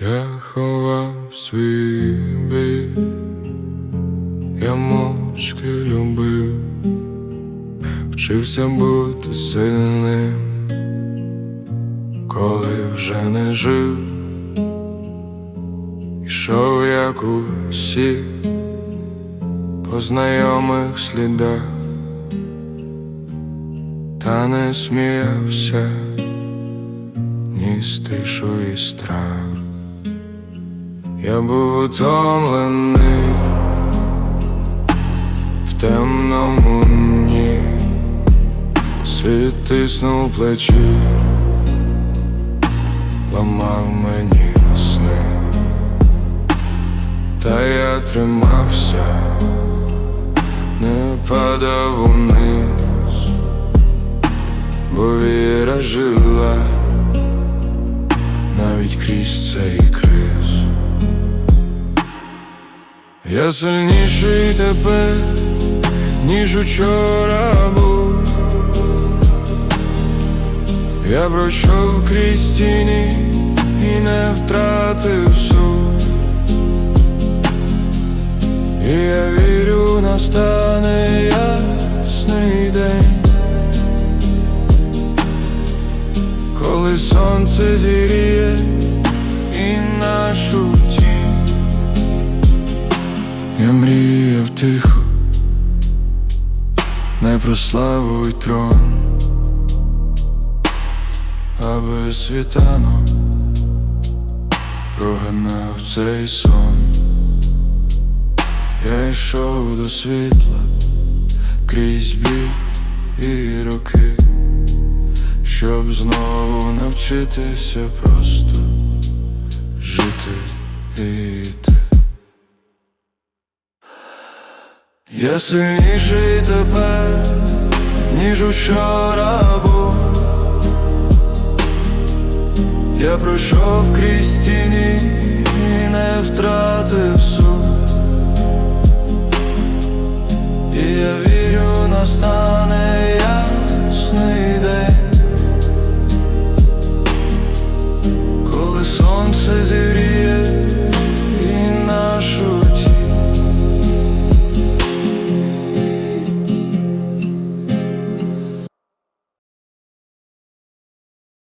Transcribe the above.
Я ховав свій біль, я мовчки любив, вчився бути сильним, коли вже не жив, ішов як усі по знайомих слідах, та не сміявся ні стишу і страх. Я був утомлений в темному дні, світ тиснув плечі, ламав мені сни, та я тримався, не падав униз, бо віра жила навіть крізь цей криз. Я сильніший тепер, ніж учора був. Я пройшов крізь тіні і не втратив суть. І я вірю, настане ясний день, коли сонце зіріє і нашу тихо, не про славу й трон, аби світанок прогнав цей сон. Я йшов до світла крізь біль і роки, щоб знову навчитися просто жити і йти. Я сильніший тепер, ніж учора був Я пройшов крізь тіні і не втратив суть І я вірю, настане ясний день, коли сонце зірє.